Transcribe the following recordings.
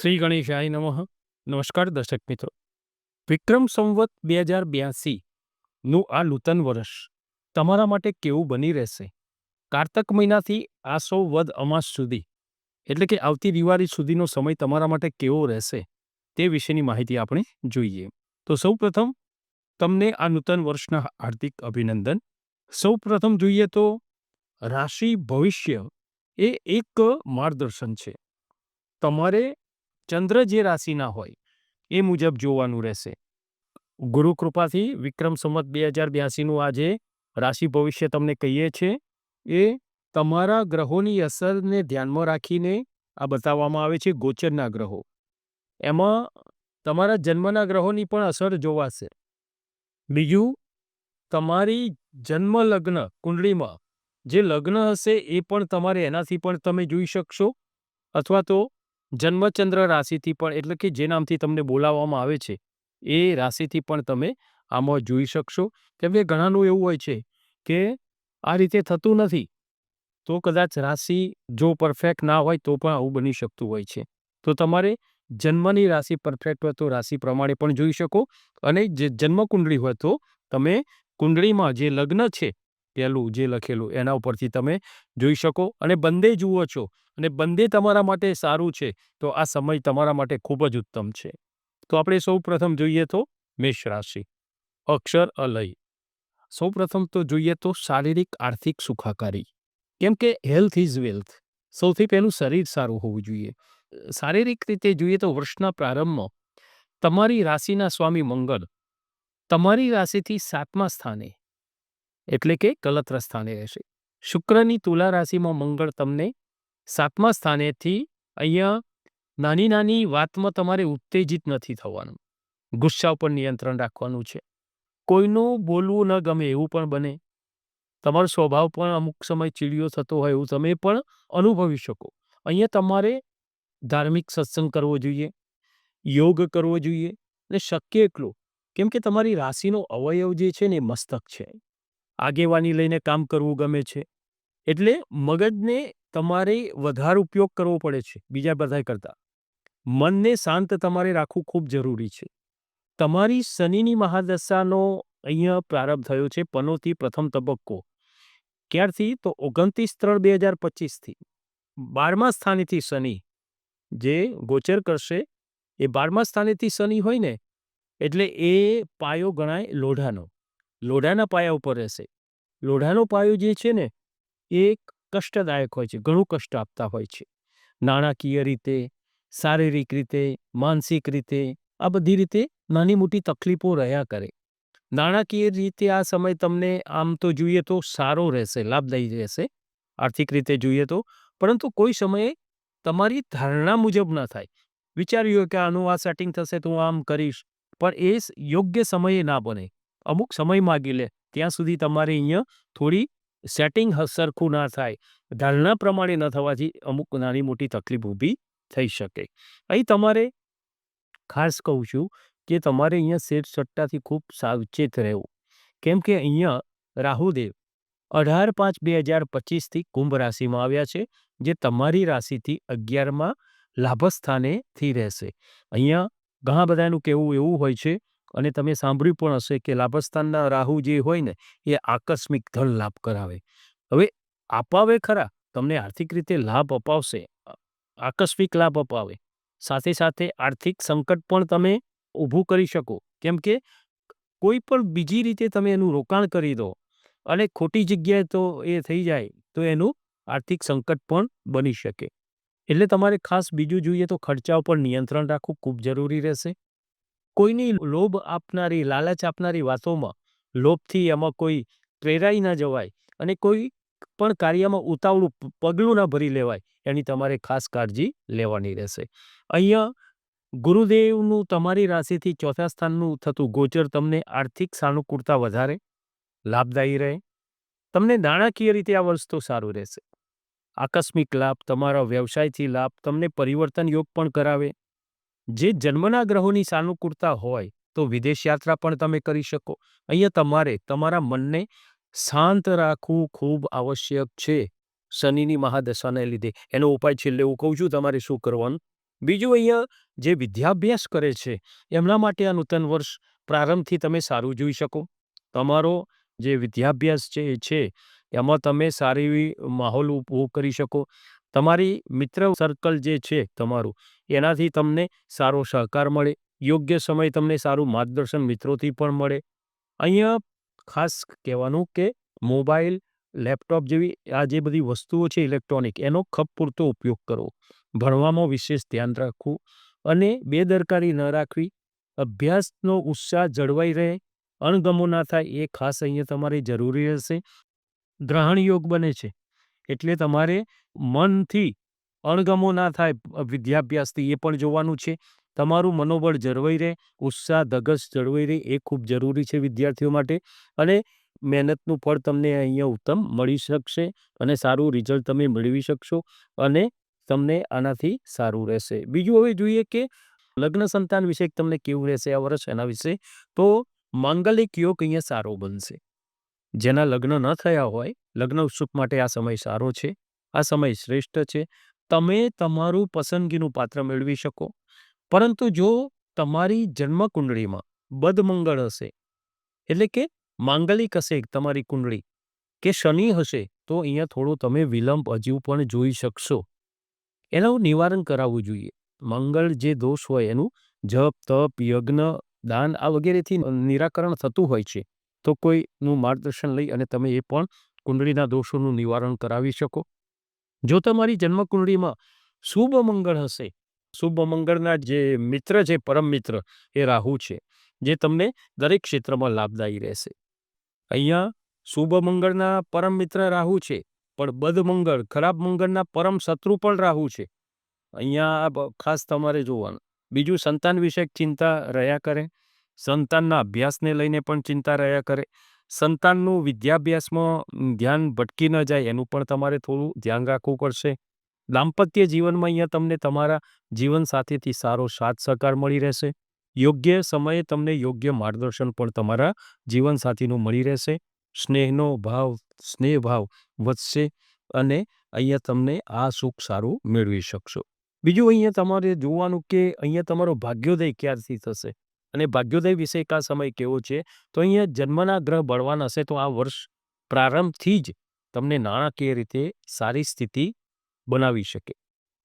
શ્રી ગણેશાય નમઃ. નમસ્કાર દર્શક મિત્રો. વિક્રમ સંવત બે હજાર બ્યાસી નું આ નૂતન વર્ષ તમારા માટે કેવું બની રહેશે? કારતક મહિનાથી આસો વદ અમાસ સુધી, એટલે કે આવતી દિવાળી સુધીનો સમય તમારા માટે કેવો રહેશે તે વિશેની માહિતી આપણે જોઈએ. તો સૌ પ્રથમ તમને આ નૂતન વર્ષના હાર્દિક અભિનંદન. સૌ પ્રથમ જોઈએ તો રાશિ ભવિષ્ય એ એક માર્ગદર્શન છે. તમારે ચંદ્ર જે રાશિના હોય, એ મુજબ જોવાનું રહેશે. ગુરુ કૃપાથી વિક્રમ સંવત બે હજાર બ્યાસીનું આજે રાશિ ભવિષ્ય તમને કહીએ છીએ એ તમારા ગ્રહોની અસરને ધ્યાનમાં રાખીને આ બતાવવામાં આવે છે ગોચરના ગ્રહો. એમાં તમારા જન્મના ગ્રહોની પણ અસર જોવાશે. બીજું, તમારી જન્મ લગ્ન કુંડળીમાં જે લગ્ન હશે એ પણ તમારે એનાથી પણ તમે જોઈ શકશો. અથવા તો જન્મચંદ્ર રાશિથી પણ, એટલે કે જે નામથી તમને બોલાવવામાં આવે છે, એ રાશિથી પણ તમે આમાં જોઈ શકશો. કેમ કે ઘણાનું એવું હોય છે કે આ રીતે થતું નથી, તો કદાચ રાશિ જો પરફેક્ટ ના હોય તો પણ આવું બની શકતું હોય છે. તો તમારે જન્મની રાશિ પરફેક્ટ હોય તો રાશિ પ્રમાણે પણ જોઈ શકો અને જે જન્મ કુંડળી હોય તો તમે કુંડળીમાં જે લગ્ન છે પહેલું જે લખેલું, એના ઉપરથી તમે જોઈ શકો. અને બંને જુઓ છો, અને બંને તમારા માટે સારું છે, તો આ સમય તમારા માટે ખૂબ જ ઉત્તમ છે. તો આપણે સૌ પ્રથમ જોઈએ તો મેષ રાશિ, અક્ષર અલય. સૌ પ્રથમ તો જોઈએ તો શારીરિક, આર્થિક સુખાકારી. કેમ કે હેલ્થ ઇઝ વેલ્થ સૌથી પહેલું શરીર સારું હોવું જોઈએ. શારીરિક રીતે જોઈએ તો વર્ષના પ્રારંભમાં તમારી રાશિના સ્વામી મંગળ તમારી રાશિથી સાતમા સ્થાને એટલે કે કલત્ર સ્થાને રહેશે. શુક્રની તુલા રાશિમાં મંગળ તમને સાતમા સ્થાનેથી અહીંયા નાની નાની વાતમાં તમારે ઉત્તેજિત નથી થવાનું. ગુસ્સા ઉપર નિયંત્રણ રાખવાનું છે. કોઈનું બોલવું ન ગમે એવું પણ બને. તમારો સ્વભાવ પણ અમુક સમય ચીડિયો થતો હોય એવું તમે પણ અનુભવી શકો. અહીંયા તમારે ધાર્મિક સત્સંગ કરવો જોઈએ, યોગ કરવો જોઈએ અને શક્ય એટલું, કેમ કે તમારી રાશિનો અવયવ જે છે ને એ મસ્તક છે. આગેવાની લઈને કામ કરવું ગમે છે. એટલે મગજને તમારે વધારે ઉપયોગ કરવો પડે છે, બીજા બધા કરતાં. મનને શાંત તમારે રાખવું ખૂબ જરૂરી છે. તમારી શનિની મહાદશાનો અહીંયા પ્રારંભ થયો છે પનોથી પ્રથમ તબક્કો. ક્યારથી? તો ઓગણત્રીસ ત્રણ બે હજાર પચીસથી. બારમા સ્થાનેથી શનિ, જે ગોચર કરશે. એ બારમા સ્થાનેથી શનિ હોય ને, એટલે એ પાયો ગણાય લોઢાનો. લોઢાના પાયા ઉપર રહેશે. લોઢાનો પાયો જે છે ને, એ કષ્ટદાયક હોય છે, ઘણું કષ્ટ આપતા હોય છે. નાણાકીય રીતે, શારીરિક રીતે, માનસિક રીતે, આ બધી રીતે નાની મોટી તકલીફો રહ્યા કરે. નાણાકીય રીતે આ સમય તમને આમ તો જોઈએ તો સારો રહેશે, લાભદાયી રહેશે, આર્થિક રીતે જોઈએ તો, પરંતુ કોઈ સમયે તમારી ધારણા મુજબ ન થાય. વિચાર્યું કે આનું આ સેટિંગ થશે તો આમ કરીશ, પણ એ યોગ્ય સમયે ના બને. અમુક સમય માગી લે. ત્યાં સુધી તમારે અહીંયા થોડી સેટિંગ સરખું ના થાય. ધારણા પ્રમાણે ન થવાથી અમુક નાની મોટી તકલીફ ઊભી થઈ શકે. અહીં તમારે ખાસ કહું છું કે તમારે અહીંયા શેર સટ્ટાથી ખૂબ સાવચેત રહેવું. કેમ કે અહીંયા રાહુદેવ અઢાર પાંચ બે હજાર પચીસથી કુંભ રાશિમાં આવ્યા છે, જે તમારી રાશિથી અગિયારમાં લાભસ્થાનેથી રહેશે. અહીંયા ઘણા બધાનું કહેવું એવું હોય છે અને તમે સાંભળ્યું પણ હશે કે લાભસ્થાનના રાહુ જે હોય ને, એ આકસ્મિક ધન લાભ કરાવે. હવે અપાવે ખરા, તમને આર્થિક રીતે લાભ અપાવશે આકસ્મિક લાભ અપાવે. સાથે સાથે આર્થિક સંકટ પણ તમે ઊભું કરી શકો. કેમ કે કોઈ પણ બીજી રીતે તમે એનું રોકાણ કરી દો અને ખોટી જગ્યાએ તો એ થઈ જાય, તો એનું આર્થિક સંકટ પણ બની શકે. એટલે તમારે ખાસ બીજું જોઈએ તો ખર્ચા પર નિયંત્રણ રાખવું ખૂબ જરૂરી રહેશે. કોઈની લોભ આપનારી, લાલચ આપનારી વાતોમાં લોભથી એમાં કોઈ પ્રેરાઈ ના જવાય અને કોઈ પણ કાર્યમાં ઉતાવળું પગલું ના ભરી લેવાય, એની તમારે ખાસ કાળજી લેવાની રહેશે. અહીંયા ગુરુદેવનું તમારી રાશિથી ચોથા સ્થાનનું થતું ગોચર તમને આર્થિક સાનુકૂળતા વધારે, લાભદાયી રહે, તમને નાણાકીય રીતે આ વર્ષ તો સારું રહેશે. આકસ્મિક લાભ, તમારા વ્યવસાયથી લાભ, તમને પરિવર્તન યોગ પણ કરાવે જે જન્મના ગ્રહોની સાનુકૂળતા હોય, તો વિદેશ યાત્રા પણ તમે કરી શકો. અહીંયા તમારે, તમારા મનને શાંત રાખવું ખૂબ આવશ્યક છે શનિની મહાદશાને લીધે. એનો ઉપાય છેલ્લે હું કહું છું, તમારે શું કરવાનું? બીજું અહીંયા જે વિદ્યાભ્યાસ કરે છે, એમના માટે આ નૂતન વર્ષ પ્રારંભથી તમે સારું જોઈ શકો. તમારો જે વિદ્યાભ્યાસ છે એ છે, એમાં તમે સારી એવી માહોલ ઊભો કરી શકો. તમારી મિત્ર સર્કલ જે છે તમારું, એનાથી તમને સારો સહકાર મળે, યોગ્ય સમય તમને સારું માર્ગદર્શન મિત્રોથી પણ મળે. અહીંયા ખાસ કહેવાનું કે મોબાઈલ, લેપટોપ જેવી આ જે બધી વસ્તુઓ છે ઇલેક્ટ્રોનિક, એનો ખપ પૂરતો ઉપયોગ કરવો ભણવામાં વિશેષ ધ્યાન રાખવું અને બેદરકારી ન રાખવી. અભ્યાસનો ઉત્સાહ જળવાઈ રહે, અણગમો ના થાય, એ ખાસ અહીંયા તમારે જરૂરી રહેશે. ગ્રહણ યોગ બને છે. એટલે તમારે મનથી અણગમો ના થાય વિદ્યાભ્યાસથી, એ પણ જોવાનું છે. તમારું મનોબળ જળવાઈ રહે, ઉત્સાહ, ધગસ જળવાઈ રહે, એ ખૂબ જરૂરી છે વિદ્યાર્થીઓ માટે. અને મહેનતનું ફળ તમને અહીંયા ઉત્તમ મળી શકશે અને સારું રિઝલ્ટ તમે મેળવી શકશો અને તમને આનાથી સારું રહેશે. બીજું હવે જોઈએ કે લગ્ન સંતાન વિશે તમને કેવું રહેશે આ વર્ષ એના વિશે? તો માંગલિક યોગ અહીંયા સારો બનશે. જેના લગ્ન ન થયા હોય, લગ્ન ઉત્સુક માટે આ સમય સારો છે, આ સમય શ્રેષ્ઠ છે. તમે તમારું પસંદગીનું પાત્ર મેળવી શકો. પરંતુ જો તમારી જન્મ કુંડળીમાં બદમંગળ હશે, એટલે કે માંગલિક હશે તમારી કુંડળી, કે શનિ હશે, તો અહીંયા થોડો તમે વિલંબ હજુ પણ જોઈ શકશો. એનું નિવારણ કરાવવું જોઈએ. મંગળ જે દોષ હોય એનું જપ, તપ, યજ્ઞ, દાન આ વગેરેથી નિરાકરણ થતું હોય છે. તો કોઈનું માર્ગદર્શન લઈ અને તમે એ પણ કુંડળીના દોષોનું નિવારણ કરાવી શકો. જો તમારી જન્મકુંડળીમાં શુભ મંગળ હશે, શુભ મંગળના જે મિત્ર છે, પરમ મિત્ર, એ રાહુ છે, જે તમને દરેક ક્ષેત્રમાં લાભદાયી રહેશે. અહીંયા શુભ મંગળના પરમ મિત્ર રાહુ છે, પણ બદ મંગળ, ખરાબ મંગળના પરમ શત્રુ પણ રાહુ છે. અહીંયા ખાસ તમારે જોવાનું. બીજું સંતાન વિષયક ચિંતા રહ્યા કરે. સંતાનના અભ્યાસને લઈને પણ ચિંતા રહ્યા કરે. સંતાનનું વિદ્યાભ્યાસમાં ધ્યાન ભટકી ન જાય એનું પણ તમારે થોડું ધ્યાન રાખવું પડશે. દાંપત્ય જીવનમાં અહીંયા તમને તમારા જીવન સાથેથી સારો સાથ સહકાર મળી રહેશે. યોગ્ય સમયે તમને યોગ્ય માર્ગદર્શન પણ તમારા જીવનસાથીનું મળી રહેશે. સ્નેહનો ભાવ સ્નેહ ભાવ વધશે અને અહીંયા તમને આ સુખ સારું મેળવી શકશો. બીજું અહીંયા તમારે જોવાનું કે અહીંયા તમારો ભાગ્યોદય ક્યારથી થશે? અને ભાગ્યોદય વિશે આ સમય કેવો છે? તો અહીંયા જન્મના ગ્રહ બળવાન હશે તો આ વર્ષ પ્રારંભથી જ તમને નાણાકીય રીતે સારી સ્થિતિ બનાવી શકે.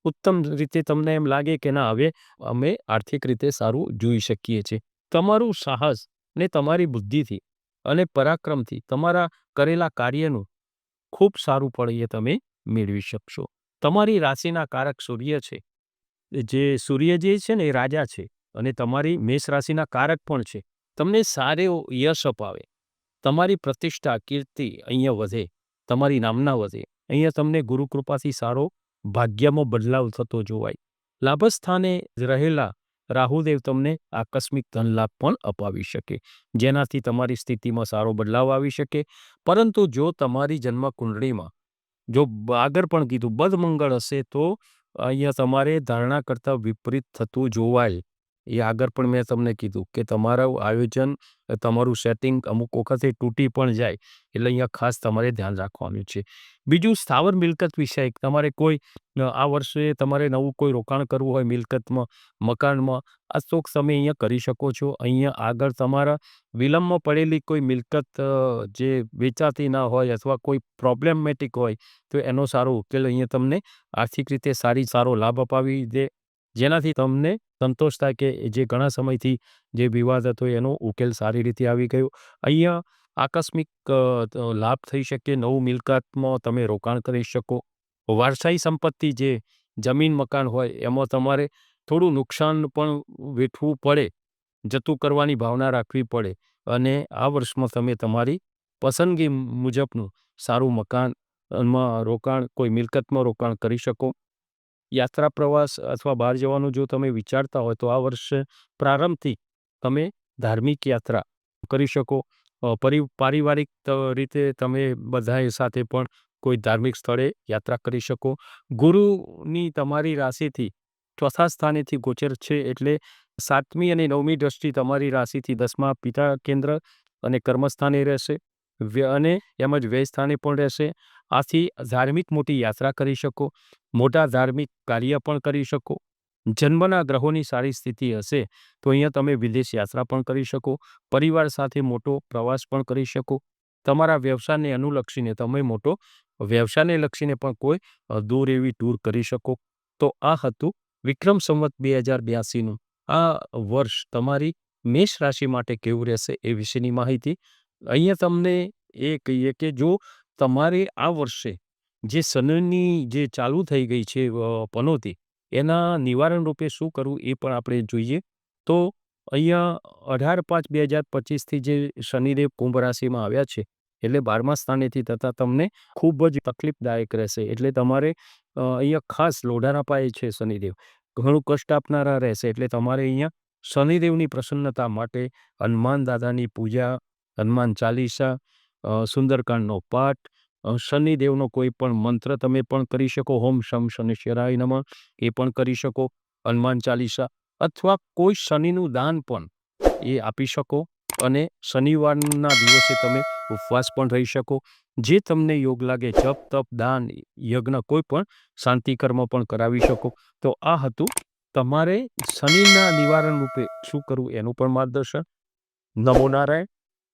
ઉત્તમ રીતે તમને એમ લાગે કે ના, હવે અમે આર્થિક રીતે સારું જોઈ શકીએ છીએ. તમારું સાહસ ને તમારી બુદ્ધિથી અને પરાક્રમથી તમારા કરેલા કાર્યનું ખૂબ સારું ફળ એ તમે મેળવી શકશો. તમારી રાશિના કારક સૂર્ય છે. જે સૂર્ય જે છે ને એ રાજા છે. અને તમારી મેષ રાશિના કારક પણ છે. તમને સારો યશ અપાવે. તમારી પ્રતિષ્ઠા, કીર્તિ અહીંયા વધે. તમારી નામના વધે. અહીંયા તમને ગુરુકૃપાથી સારો ભાગ્યમાં બદલાવ થતો જોવાય. લાભસ્થાને રહેલા રાહુદેવ તમને આકસ્મિક ધન લાભ પણ અપાવી શકે. જેનાથી તમારી સ્થિતિમાં સારો બદલાવ આવી શકે. પરંતુ જો તમારી જન્મ કુંડળીમાં જો આગળ પણ કીધું, બદમંગળ હશે, તો અહીંયા તમારે ધારણા કરતાં વિપરીત થતું જોવાય. એ આગળ પણ મેં તમને કીધું કે તમારું આયોજન, તમારું સેટિંગ અમુક વખતે તૂટી પણ જાય, એટલે અહીંયા ખાસ તમારે ધ્યાન રાખવાનું છે. બીજું સ્થાવર મિલકત વિષય તમારે કોઈ આ વર્ષે તમારે નવું કોઈ રોકાણ કરવું હોય મિલકતમાં, મકાનમાં, આ શોખ તમે અહીંયા કરી શકો છો. અહીંયા આગળ તમારા વિલંબમાં પડેલી કોઈ મિલકત જે વેચાતી ના હોય અથવા કોઈ પ્રોબ્લેમેટિક હોય, તો એનો સારો ઉકેલ અહીંયા તમને આર્થિક રીતે સારી, સારો લાભ અપાવી દે. જેનાથી તમને સંતોષ થાય કે જે ઘણા સમયથી જે વિવાદ હતો એનો ઉકેલ સારી રીતે આવી ગયો. અહીંયા આકસ્મિક લાભ થઈ શકે નવું મિલકતમાં તમે રોકાણ કરી શકો. વારસાઈ સંપત્તિ જે જમીન મકાન હોય એમાં તમારે થોડું નુકસાન પણ વેઠવું પડે, જતું કરવાની ભાવના રાખવી પડે અને આ વર્ષમાં તમે તમારી પસંદગી મુજબનું સારું મકાનમાં રોકાણ, કોઈ મિલકતમાં રોકાણ કરી શકો. યાત્રા પ્રવાસ અથવા બહાર જવાનું જો તમે વિચારતા હોય, તો આ વર્ષે પ્રારંભથી તમે ધાર્મિક યાત્રા કરી શકો. પરિ, પારિવારિક રીતે તમે બધાએ સાથે પણ કોઈ ધાર્મિક સ્થળે યાત્રા કરી શકો. ગુરુની તમારી રાશિથી ચોથા સ્થાનેથી ગોચર છે એટલે સાતમી અને નવમી દ્રષ્ટિ તમારી રાશિથી દસમા પિતા કેન્દ્ર અને કર્મસ્થાને રહેશે. અને એમ જ વ્યયસ્થાને પણ રહેશે. આથી ધાર્મિક મોટી યાત્રા કરી શકો, મોટા ધાર્મિક કાર્ય પણ કરી શકો. જન્મના ગ્રહોની સારી સ્થિતિ હશે તો અહીંયા તમે વિદેશ યાત્રા પણ કરી શકો, પરિવાર સાથે મોટો પ્રવાસ પણ કરી શકો. તમારા વ્યવસાયને અનુલક્ષીને, તમે મોટો વ્યવસાયને લક્ષીને પણ કોઈ દૂર એવી ટૂર કરી શકો. તો આ હતું વિક્રમ સંવત બે હજાર બ્યાસીનું. આ વર્ષ તમારી મેષ રાશિ માટે કેવું રહેશે એ વિશેની માહિતી અહીંયા તમને એ કહીએ કે જો તમારે આ વર્ષે જે સનની જે ચાલુ થઈ ગઈ છે પનોતી, એના નિવારણ રૂપે શું કરવું એ પણ આપણે જોઈએ. તો અહીંયા અઢાર પાંચ બે હજાર પચીસથી જે શનિદેવ કુંભ રાશિમાં આવ્યા છે, એટલે બારમા સ્થાનેથી થતાં તમને ખૂબ જ તકલીફદાયક રહેશે. એટલે તમારે અહીંયા ખાસ લોઢાના પાયે છે શનિદેવ. ઘણું કષ્ટ આપનારા રહેશે, એટલે તમારે અહીંયા શનિદેવની પ્રસન્નતા માટે હનુમાન દાદાની પૂજા હનુમાન ચાલીસા સુંદરકાંડનો પાઠ શનિદેવનો કોઈ પણ મંત્ર તમે પણ કરી શકો, હોમ શમ શનિશ્ચરાય નમઃ, એ પણ કરી શકો, હનુમાન ચાલીસા, અથવા કોઈ શનિનું દાન પણ એ આપી શકો અને શનિવારના દિવસે તમે ઉપવાસ પણ રહી શકો. જે તમને યોગ લાગે, જપ, તપ, દાન, યજ્ઞ કોઈ પણ શાંતિ કર્મ પણ કરાવી શકો. તો આ હતું તમારે શનિના નિવારણ રૂપે શું કરવું એનું પણ માર્ગદર્શન. નમો નારાયણ.